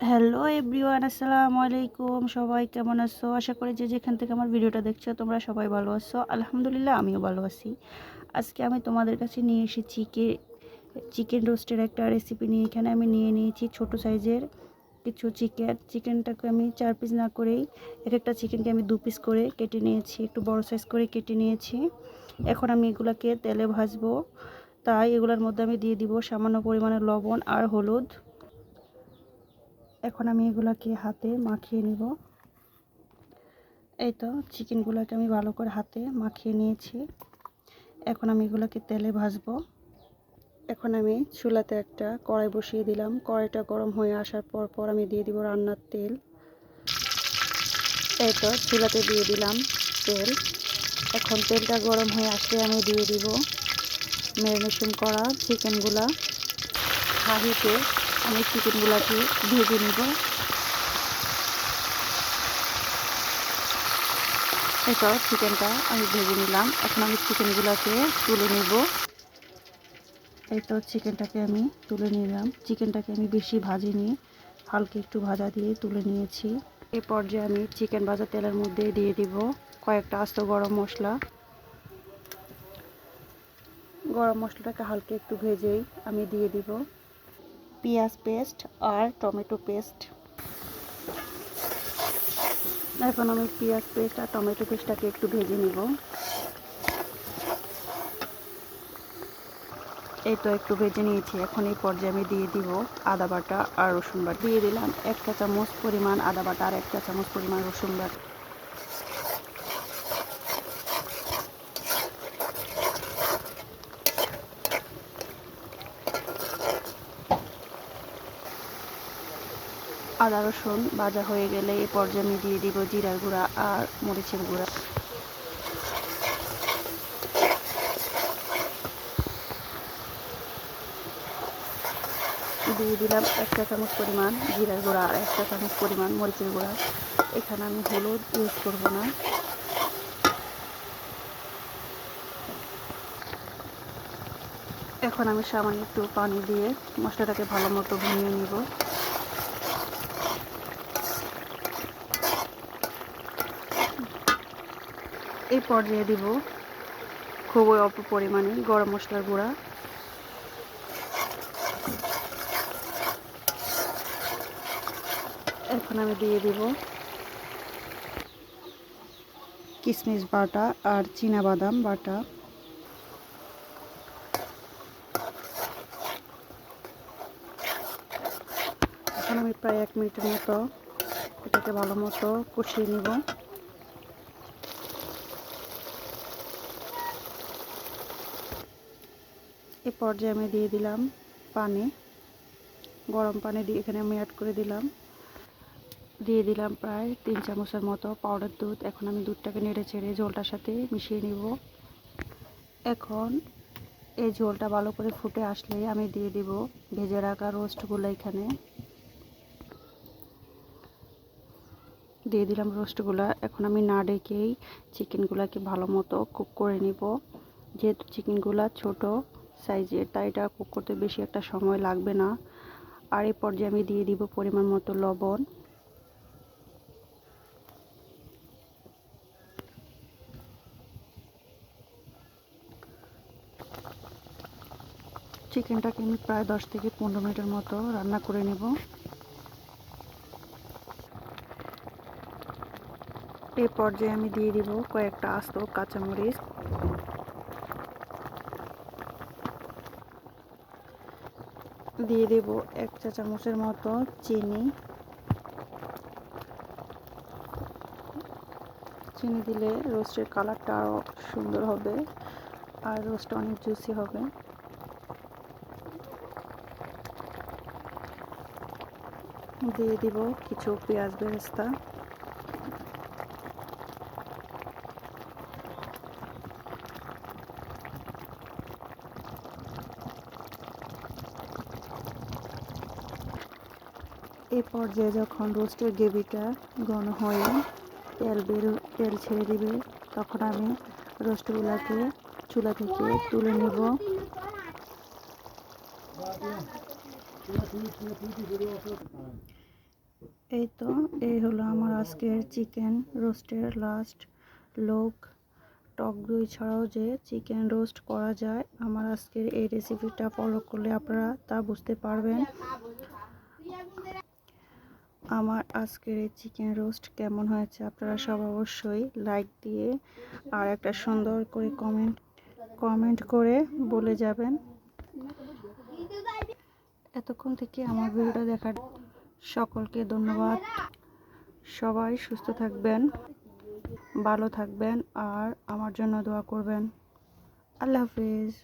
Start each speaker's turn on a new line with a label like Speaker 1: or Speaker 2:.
Speaker 1: Hello everyone আসসালামু আলাইকুম। সবাই কেমন আছো? আশা করি যে যেখান থেকে আমার ভিডিওটা দেখছ, তোমরা সবাই ভালো আছো। আলহামদুলিল্লাহ, আমিও ভালো আছি। আজকে আমি তোমাদের কাছে নিয়ে এসেছি কে চিকেন রোস্টের একটা রেসিপি নিয়ে। এখানে আমি নিয়ে নিয়েছি ছোট সাইজের কিছু চিকেন চিকেনটাকে আমি চার পিস না করেই এক একটা চিকেনকে আমি দু পিস করে কেটে নিয়েছি। একটু বড় সাইজ করে কেটে নিয়েছি। এখন আমি এগুলাকে তেলে ভাজবো। তাই এগুলোর মধ্যে আমি দিয়ে দিব সামান্য পরিমাণে লবণ আর হলুদ। এখন আমি এগুলাকে হাতে মাখিয়ে নিব। এই তো, চিকেনগুলোকে আমি ভালো করে হাতে মাখিয়ে নিয়েছি। এখন আমি এগুলোকে তেলে ভাজবো। এখন আমি চুলাতে একটা কড়াই বসিয়ে দিলাম। কড়াইটা গরম হয়ে আসার পর পর আমি দিয়ে দিব রান্নার তেল। এই তো, চুলাতে দিয়ে দিলাম তেল। এখন তেলটা গরম হয়ে আসলে আমি দিয়ে দিব ম্যারিনেশন করা চিকেনগুলা। হাঁড়িতে আমি চিকেনগুলোকে ভেজে নেব। এটা চিকেনটা আমি ভেজে নিলাম। এখন আমি চিকেনগুলোকে তুলে নেব। এই তো চিকেনটাকে আমি তুলে নিলাম। চিকেনটাকে আমি বেশি ভাজিনি, হালকা একটু ভাজা দিয়ে তুলে নিয়েছি। এই পর্যায়ে আমি চিকেন ভাজা তেলের মধ্যে দিয়ে দিব কয়েকটা আস্ত গরম মশলা। গরম মশলাটাকে হালকা একটু ভেজেই আমি দিয়ে দিব। পেঁয়াজ পেস্ট আর টমেটো পেস্ট। এখন আমি পেঁয়াজ পেস্ট আর টমেটো পেস্টটাকে একটু ভেজে নিব। এই তো একটু ভেজে নিয়েছি। এখন এই পর্যায়ে আমি দিয়ে দিব আদা বাটা আর রসুন বাটা। দিয়ে দিলাম এক চা চামচ পরিমাণ আদা বাটা আর এক চা চামচ পরিমাণ রসুন বাটা। আদা রসুন ভাজা হয়ে গেলে এই পর্যায়ে আমি দিয়ে দিব জিরার গুঁড়া আর মরিচের গুঁড়া। দিয়ে দিলাম একটা চামচ পরিমাণ জিরার গুঁড়া আর একটা চামচ পরিমাণ মরিচের গুঁড়া। এখানে আমি হলুদ ইউজ করব না। এখন আমি সামান্য একটু পানি দিয়ে মশলাটাকে ভালো মতো ভুনিয়ে নিব। এই পর্যায়ে দিব খুবই অল্প পরিমাণে গরম মশলার গুঁড়া। এখন আমি দিয়ে দিব কিশমিশ বাটা আর বাদাম বাটা। এখন আমি প্রায় এক মিনিটের মতো এটাকে ভালো মতো কষিয়ে নিব। এ পর্যায়ে আমি দিয়ে দিলাম পানি, গরম পানি দিয়ে এখানে আমি অ্যাড করে দিলাম। দিয়ে দিলাম প্রায় তিন চামচের মতো পাউডার দুধ। এখন আমি দুধটাকে নেড়ে ছেড়ে ঝোলটার সাথে মিশিয়ে নিব। এখন এই ঝোলটা ভালো করে ফুটে আসলে আমি দিয়ে দিব ভেজে রাখা রোস্টগুলো এখানে। দিয়ে দিলাম রোস্টগুলো। এখন আমি না ডেকেই চিকেনগুলোকে ভালো মতো কুক করে নিব। যেহেতু চিকেনগুলো ছোট সাইজের তাই এটা কুক করতে বেশি একটা সময় লাগবে না। আর এই পর্যায়ে আমি দিয়ে দিব পরিমাণ মতো লবণ। চিকেনটাকে আমি প্রায় দশ থেকে পনেরো মিনিটের মতো রান্না করে নেব। এই পর্যায়ে আমি দিয়ে দিব কয়েকটা আস্ত কাঁচামরিচ। দিয়ে দেব এক চা চামচের মতো চিনি। চিনি দিলে রোস্টের কালারটা আরও সুন্দর হবে আর রোস্টটা অনেক জুসি হবে। দিয়ে দিব কিছু পেঁয়াজ বেরেস্তা। এই পর্যায়ে যখন রোস্টের গ্রেভিটা ঘন হয়ে তেল বের, তেল ছেড়ে দিবে, তখন আমি রোস্টগুলোকে চুলা থেকে তুলে নেব। এই তো, এই হলো আমার আজকের চিকেন রোস্টের লাস্ট লোক টক দই ছাড়াও যে চিকেন রোস্ট করা যায়, আমার আজকের এই রেসিপিটা ফলো করলে আপনারা তা বুঝতে পারবেন। আমার আজকের এই চিকেন রোস্ট কেমন হয়েছে আপনারা সব অবশ্যই লাইক দিয়ে আর একটা সুন্দর করে কমেন্ট কমেন্ট করে বলে যাবেন। এতক্ষণ থেকে আমার ভিডিওটা দেখার সকলকে ধন্যবাদ। সবাই সুস্থ থাকবেন, ভালো থাকবেন আর আমার জন্য দোয়া করবেন। আল্লাহ হাফিজ।